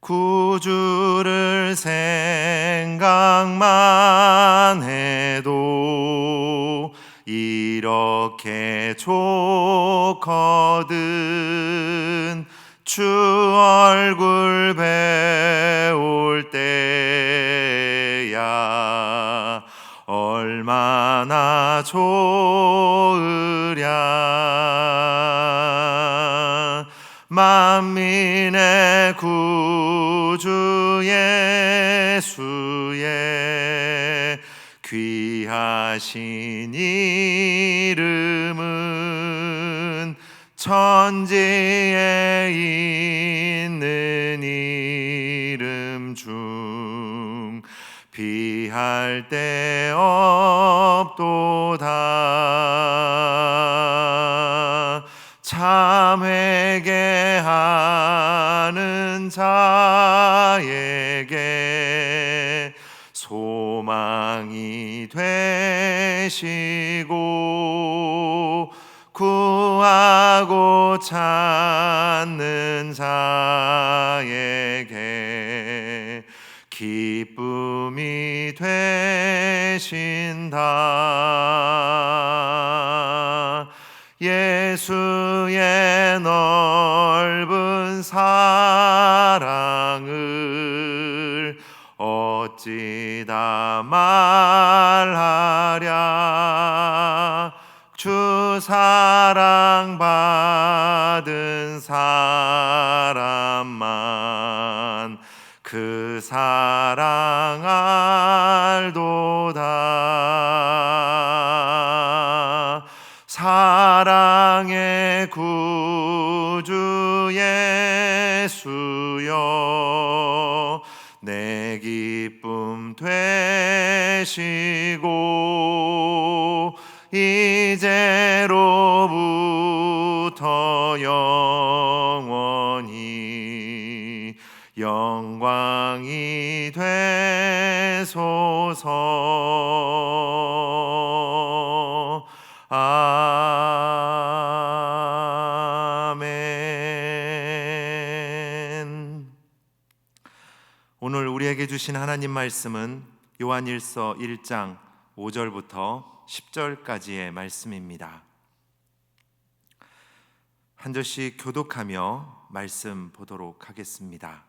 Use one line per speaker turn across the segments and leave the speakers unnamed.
구주를 생각만 해도 이렇게 좋거든. 주 얼굴 귀하신 이름은 천지에 있는 이름 중 비할 데 없도다. 참 회개하는 자 예수의 넓은 사랑을 어찌 다 말하랴? 주 사랑 받은 사람만 그 사랑 알도다 구주 예수여 내 기쁨 되시고 이제 오늘 우리에게 주신 하나님 말씀은 요한일서 1장 5절부터 10절까지의 말씀입니다. 한 절씩 교독하며 말씀 보도록 하겠습니다.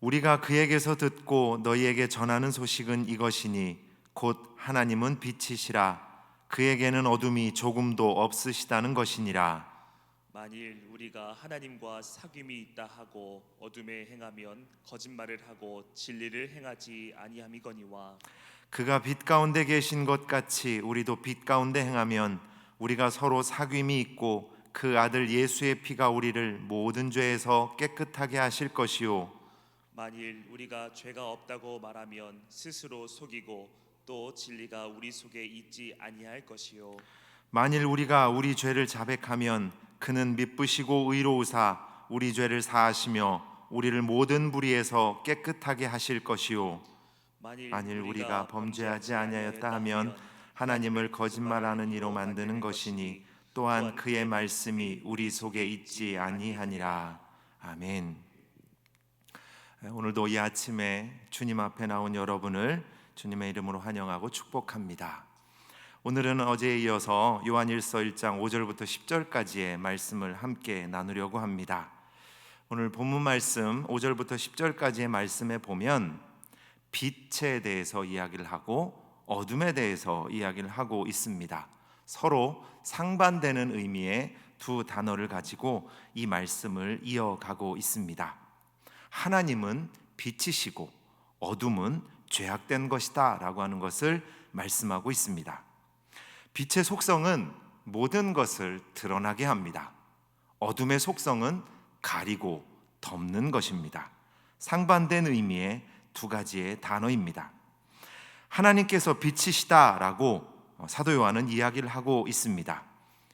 우리가 그에게서 듣고 너희에게 전하는 소식은 이것이니 곧 하나님은 빛이시라 그에게는 어둠이 조금도 없으시다는 것이니라
만일 우리가 하나님과 사귐이 있다 하고 어둠에 행하면 거짓말을 하고 진리를 행하지 아니함이거니와
그가 빛 가운데 계신 것 같이 우리도 빛 가운데 행하면 우리가 서로 사귐이 있고 그 아들 예수의 피가 우리를 모든 죄에서 깨끗하게 하실 것이요.
만일 우리가 죄가 없다고 말하면 스스로 속이고 또 진리가 우리 속에 있지 아니할 것이요
만일 우리가 우리 죄를 자백하면 그는 미쁘시고 의로우사 우리 죄를 사하시며 우리를 모든 불의에서 깨끗하게 하실 것이요 만일 우리가 범죄하지 아니하였다 하면 하나님을 거짓말하는 이로 만드는 것이니 또한 그의 말씀이 우리 속에 있지 아니하니라 아멘. 오늘도 이 아침에 주님 앞에 나온 여러분을 주님의 이름으로 환영하고 축복합니다. 오늘은 어제에 이어서 요한일서 1장 5절부터 10절까지의 말씀을 함께 나누려고 합니다. 오늘 본문 말씀 5절부터 10절까지의 말씀에 보면 빛에 대해서 이야기를 하고 어둠에 대해서 이야기를 하고 있습니다. 서로 상반되는 의미의 두 단어를 가지고 이 말씀을 이어가고 있습니다. 하나님은 빛이시고 어둠은 죄악된 것이다라고 하는 것을 말씀하고 있습니다. 빛의 속성은 모든 것을 드러나게 합니다. 어둠의 속성은 가리고 덮는 것입니다. 상반된 의미의 두 가지의 단어입니다. 하나님께서 빛이시다라고 사도 요한은 이야기를 하고 있습니다.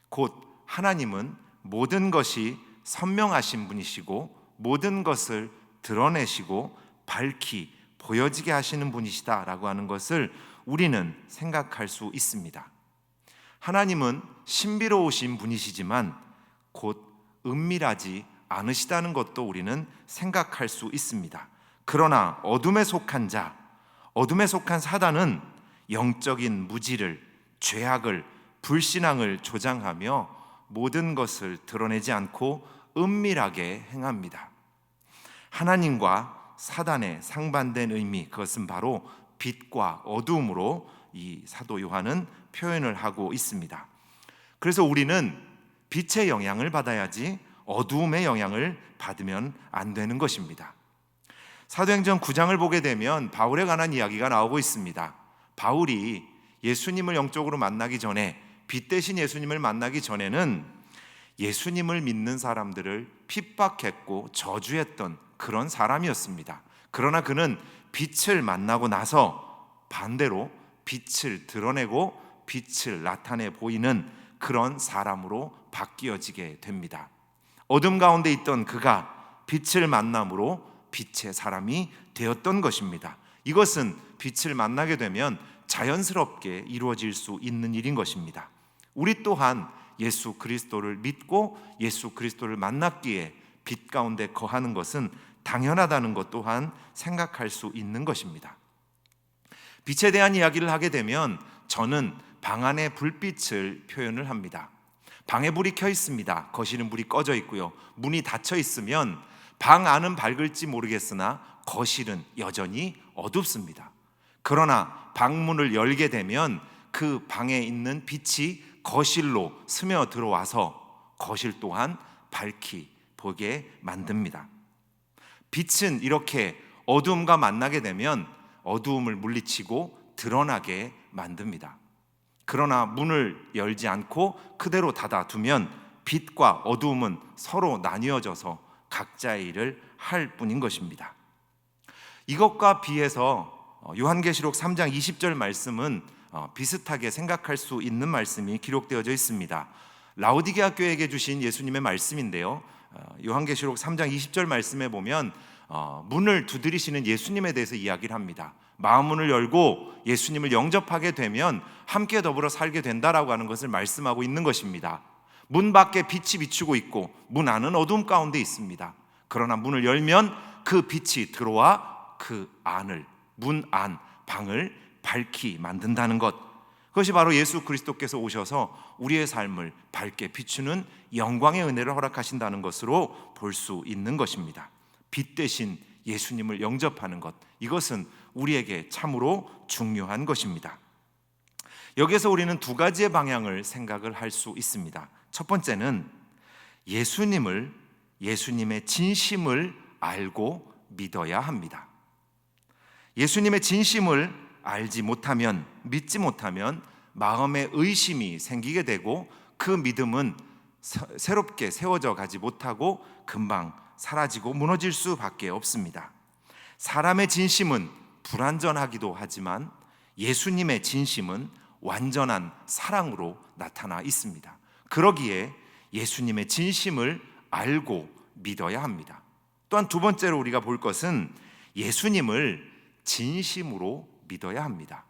곧 하나님은 모든 것이 선명하신 분이시고 모든 것을 드러내시고 밝히 보여지게 하시는 분이시다라고 하는 것을 우리는 생각할 수 있습니다. 하나님은 신비로우신 분이시지만 곧 은밀하지 않으시다는 것도 우리는 생각할 수 있습니다. 그러나 어둠에 속한 자, 어둠에 속한 사단은 영적인 무지를, 죄악을, 불신앙을 조장하며 모든 것을 드러내지 않고 은밀하게 행합니다. 하나님과 사단의 상반된 의미, 그것은 바로 빛과 어두움으로 이 사도 요한은 표현을 하고 있습니다. 그래서 우리는 빛의 영향을 받아야지 어두움의 영향을 받으면 안 되는 것입니다. 사도행전 9장을 보게 되면 바울에 관한 이야기가 나오고 있습니다. 바울이 예수님을 영적으로 만나기 전에 빛 대신 예수님을 만나기 전에는 예수님을 믿는 사람들을 핍박했고 저주했던 그런 사람이었습니다. 그러나 그는 빛을 만나고 나서 반대로 빛을 드러내고 빛을 나타내 보이는 그런 사람으로 바뀌어지게 됩니다. 어둠 가운데 있던 그가 빛을 만남으로 빛의 사람이 되었던 것입니다. 이것은 빛을 만나게 되면 자연스럽게 이루어질 수 있는 일인 것입니다. 우리 또한 예수 그리스도를 믿고 예수 그리스도를 만났기에 빛 가운데 거하는 것은 당연하다는 것 또한 생각할 수 있는 것입니다. 빛에 대한 이야기를 하게 되면 저는 방 안의 불빛을 표현을 합니다. 방에 불이 켜 있습니다. 거실은 불이 꺼져 있고요. 문이 닫혀 있으면 방 안은 밝을지 모르겠으나 거실은 여전히 어둡습니다. 그러나 방문을 열게 되면 그 방에 있는 빛이 거실로 스며 들어와서 거실 또한 밝히 보게 만듭니다. 빛은 이렇게 어두움과 만나게 되면 어두움을 물리치고 드러나게 만듭니다. 그러나 문을 열지 않고 그대로 닫아두면 빛과 어두움은 서로 나뉘어져서 각자의 일을 할 뿐인 것입니다. 이것과 비해서 어, 요한계시록 3장 20절 말씀은 어, 비슷하게 생각할 수 있는 말씀이 기록되어져 있습니다. 라우디게아 교회에게 주신 예수님의 말씀인데요. 어, 요한계시록 3장 20절 말씀에 보면 문을 두드리시는 예수님에 대해서 이야기를 합니다. 마음문을 열고 예수님을 영접하게 되면 함께 더불어 살게 된다라고 하는 것을 말씀하고 있는 것입니다. 문 밖에 빛이 비추고 있고 문 안은 어둠 가운데 있습니다. 그러나 문을 열면 그 빛이 들어와 그 안을 문 안 방을 밝히 만든다는 것. 그것이 바로 예수 그리스도께서 오셔서 우리의 삶을 밝게 비추는 영광의 은혜를 허락하신다는 것으로 볼 수 있는 것입니다. 빛 대신 예수님을 영접하는 것. 이것은 우리에게 참으로 중요한 것입니다. 여기서 우리는 두 가지의 방향을 생각을 할 수 있습니다. 첫 번째는 예수님을 예수님의 진심을 알고 믿어야 합니다. 예수님의 진심을 알지 못하면 믿지 못하면 마음에 의심이 생기게 되고 그 믿음은 새롭게 세워져 가지 못하고 금방 사라지고 무너질 수밖에 없습니다. 사람의 진심은 불완전하기도 하지만 예수님의 진심은 완전한 사랑으로 나타나 있습니다. 그러기에 예수님의 진심을 알고 믿어야 합니다. 또한 두 번째로 우리가 볼 것은 예수님을 진심으로 믿어야 합니다.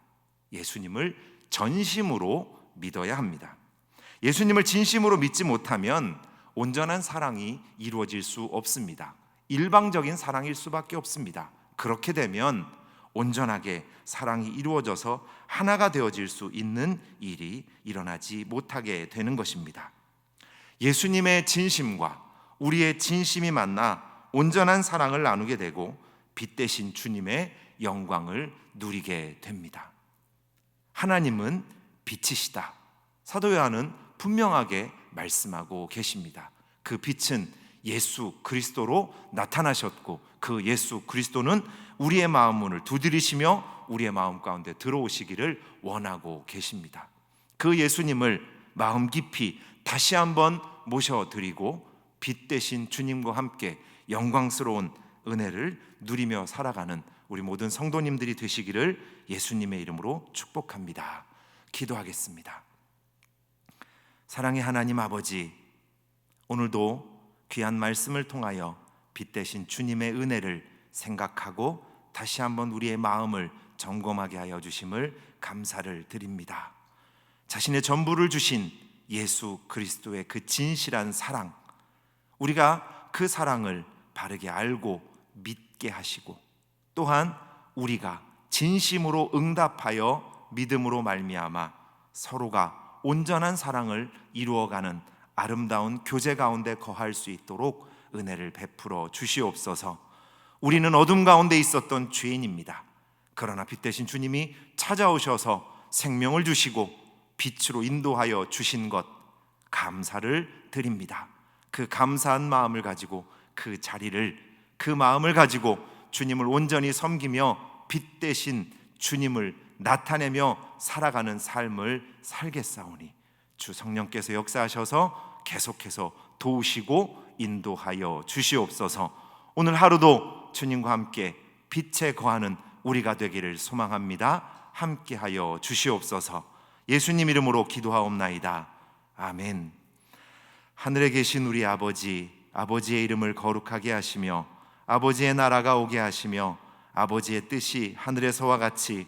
예수님을 전심으로 믿어야 합니다. 예수님을 진심으로 믿지 못하면 온전한 사랑이 이루어질 수 없습니다. 일방적인 사랑일 수밖에 없습니다. 그렇게 되면 온전하게 사랑이 이루어져서 하나가 되어질 수 있는 일이 일어나지 못하게 되는 것입니다. 예수님의 진심과 우리의 진심이 만나 온전한 사랑을 나누게 되고 빛 대신 주님의 영광을 누리게 됩니다. 하나님은 빛이시다. 사도 요한은 분명하게 말씀하고 계십니다. 그 빛은 예수 그리스도로 나타나셨고 그 예수 그리스도는 우리의 마음 문을 두드리시며 우리의 마음 가운데 들어오시기를 원하고 계십니다. 그 예수님을 마음 깊이 다시 한번 모셔드리고 빛 대신 주님과 함께 영광스러운 은혜를 누리며 살아가는 우리 모든 성도님들이 되시기를 예수님의 이름으로 축복합니다. 기도하겠습니다. 사랑의 하나님 아버지, 오늘도 귀한 말씀을 통하여 빛 대신 주님의 은혜를 생각하고 다시 한번 우리의 마음을 점검하게 하여 주심을 감사를 드립니다. 자신의 전부를 주신 예수 그리스도의 그 진실한 사랑, 우리가 그 사랑을 바르게 알고 믿게 하시고 또한 우리가 진심으로 응답하여 믿음으로 말미암아 서로가 온전한 사랑을 이루어가는 아름다운 교제 가운데 거할 수 있도록 은혜를 베풀어 주시옵소서. 우리는 어둠 가운데 있었던 죄인입니다. 그러나 빛 대신 주님이 찾아오셔서 생명을 주시고 빛으로 인도하여 주신 것 감사를 드립니다. 그 감사한 마음을 가지고 그 자리를 그 마음을 가지고 주님을 온전히 섬기며 빛 대신 주님을 나타내며 살아가는 삶을 살겠사오니 주 성령께서 역사하셔서 계속해서 도우시고 인도하여 주시옵소서. 오늘 하루도 주님과 함께 빛에 거하는 우리가 되기를 소망합니다. 함께하여 주시옵소서. 예수님 이름으로 기도하옵나이다. 아멘. 하늘에 계신 우리 아버지, 아버지의 이름을 거룩하게 하시며 아버지의 나라가 오게 하시며 아버지의 뜻이 하늘에서와 같이